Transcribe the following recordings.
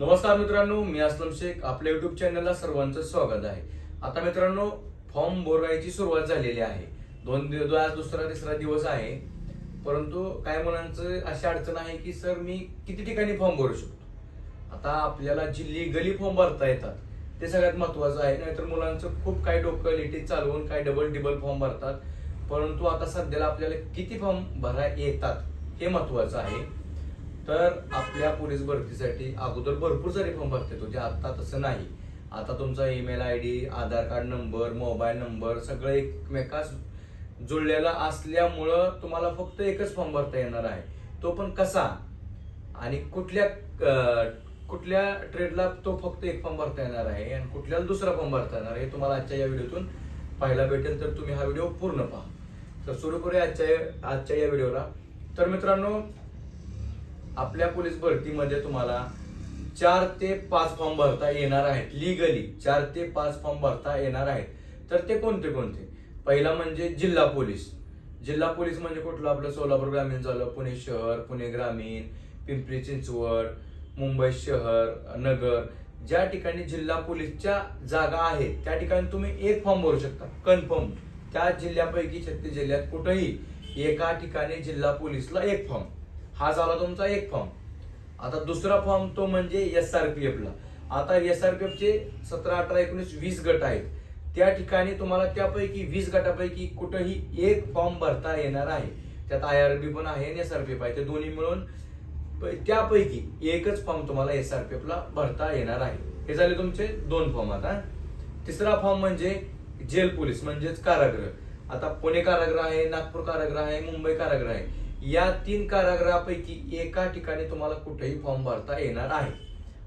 नमस्कार मित्रांनो मी असलम शेख. आपल्या युट्यूब चॅनलला सर्वांचं स्वागत आहे. आता मित्रांनो फॉर्म भरायची सुरुवात झालेली आहे. दोन दिवस आज दुसरा तिसरा दिवस आहे. परंतु काय मुलांचं अशी अडचण आहे की सर मी किती ठिकाणी फॉर्म भरू शकतो? आता आपल्याला जी लिगली फॉर्म भरता येतात. ते सगळ्यात महत्वाचं आहे. नाहीतर मुलांचं खूप काही डोकं लिटी चालवून काही डबल डिबल फॉर्म भरतात. परंतु आता सध्याला आपल्याला किती फॉर्म भरा येतात हे महत्वाचं आहे. तर आपल्या पोलीस भरतीसाठी अगोदर भरपूर सारे फॉर्म भरता येतो जे आता तसं नाही. आता तुमचा email I D Aadhaar card number mobile number सगळं एकमेकास जुळलेला असल्यामुळं तुम्हाला फक्त एकच फॉर्म भरता येणार आहे. तो पण कसा? आणि कुठल्या कुठल्या ट्रेडला तो फक्त एक फॉर्म भरता येणार आहे आणि कुठल्याला दुसरा फॉर्म भरता येणार आहे हे तुम्हाला आजच्या या व्हिडिओतून पाहायला भेटेल तर तुम्ही हा व्हिडिओ पूर्ण पहा. तर सुरू करूया आजच्या आजच्या या व्हिडिओला. तर मित्रांनो आपल्या पोलीस भरतीमध्ये तुम्हाला चार ते पाच फॉर्म भरता येणार आहेत लिगली चार ते पाच फॉर्म भरता येणार आहेत. तर ते कोणते कोणते? पहिला म्हणजे जिल्हा पोलीस. जिल्हा पोलीस म्हणजे कुठलं? आपलं सोलापूर ग्रामीण झालं पुणे शहर पुणे ग्रामीण पिंपरी चिंचवड मुंबई शहर नगर. ज्या ठिकाणी जिल्हा पोलीसच्या जागा आहेत त्या ठिकाणी तुम्ही एक फॉर्म भरू शकता कन्फर्म त्या जिल्ह्यापैकी छत्तीस जिल्ह्यात कुठंही एका ठिकाणी जिल्हा पोलीसला एक फॉर्म. हा झाला तुमचा एक फॉर्म. आता दुसरा फॉर्म तो म्हणजे एस आर पी एफ ला. आता एस आर पी एफ चे सतरा अठरा एकोणीस वीस गट आहेत. त्या ठिकाणी तुम्हाला त्यापैकी वीस गटापैकी कुठंही एक फॉर्म भरता येणार आहे. त्यात आय आर बी पण आहे आणि एस आर पी एफ आहे. ते दोन्ही मिळून त्यापैकी एकच फॉर्म तुम्हाला एस आर पी एफ ला भरता येणार आहे. हे झाले तुमचे दोन फॉर्म आता. तिसरा फॉर्म म्हणजे जेल पोलीस म्हणजेच कारागृह. आता पुणे कारागृह आहे नागपूर कारागृह आहे मुंबई कारागृह आहे. या तीन कारागृहापैकी एका ठिकाणी तुम्हाला कुठेही फॉर्म भरता येणार आहे.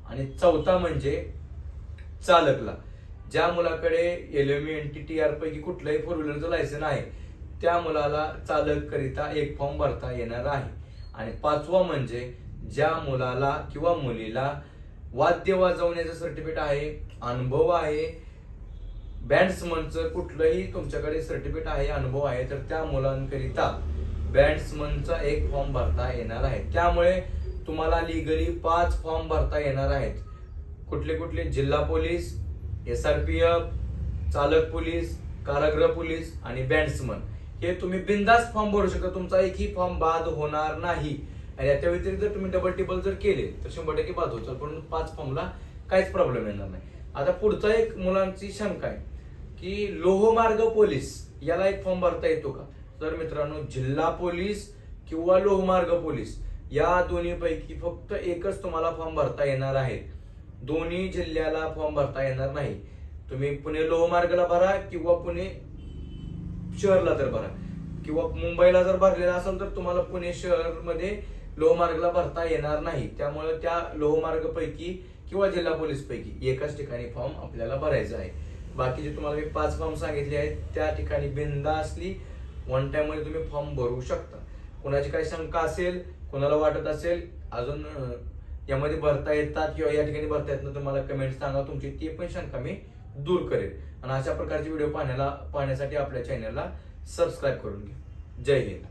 आणि चौथा म्हणजे चालकला. ज्या मुलाकडे L M N T T R पैकी कुठलंही फोर व्हीलरचं लायसन आहे त्या मुलाला चालक करिता एक फॉर्म भरता येणार आहे. आणि पाचवा म्हणजे ज्या मुलाला किंवा मुलीला वाद्य वाजवण्याचं सर्टिफिकेट आहे अनुभव आहे बँड्समनचं कुठलंही तुमच्याकडे सर्टिफिकेट आहे अनुभव आहे तर त्या मुलांकरिता बँड्समनचा एक फॉर्म भरता येणार आहे. त्यामुळे तुम्हाला लिगली पाच फॉर्म भरता येणार आहेत. कुठले कुठले? जिल्हा police S R P F चालक पोलीस कारागृह पोलीस आणि बँड्समन हे तुम्ही बिंदास फॉर्म भरू शकता. तुमचा एकही फॉर्म बाद होणार नाही. आणि याच्या व्यतिरिक्त तुम्ही डबल टिबल जर केले तर शंभर टक्के बाद होतो पण पाच फॉर्मला काहीच प्रॉब्लेम येणार नाही. आता पुढचा एक मुलांची शंका आहे की लोहमार्ग पोलीस याला एक फॉर्म भरता येतो का? तर मित्रांनो जिल्हा पोलीस किंवा लोहमार्ग पोलीस या दोन्हीपैकी फक्त एकच तुम्हाला फॉर्म भरता येणार आहे दोन्ही जिल्ह्याला फॉर्म भरता येणार नाही. तुम्ही पुणे लोहमार्गला भरा किंवा पुणे शहरला तर भरा. किंवा मुंबईला जर भरलेला असेल तर तुम्हाला पुणे शहरमध्ये लोहमार्गला भरता येणार नाही. त्यामुळे त्या लोहमार्ग पैकी किंवा जिल्हा पोलीस पैकी एकाच ठिकाणी फॉर्म आपल्याला भरायचा आहे. बाकीचे तुम्हाला मी पाच फॉर्म सांगितले आहेत. त्या ठिकाणी बिंदा असली वन टाइममध्ये तुम्ही फॉर्म भरू शकता. कोणाची काही शंका असेल कोणाला वाटत असेल अजून यामध्ये भरता येतात किंवा या ठिकाणी भरता येत ना तुम्हाला कमेंट सांगा. तुमची ती पण शंका मी दूर करेल. आणि अशा प्रकारचे व्हिडिओ पाहण्याला पाहण्यासाठी आपल्या चॅनलला सबस्क्राईब करून घ्या. जय हिंद.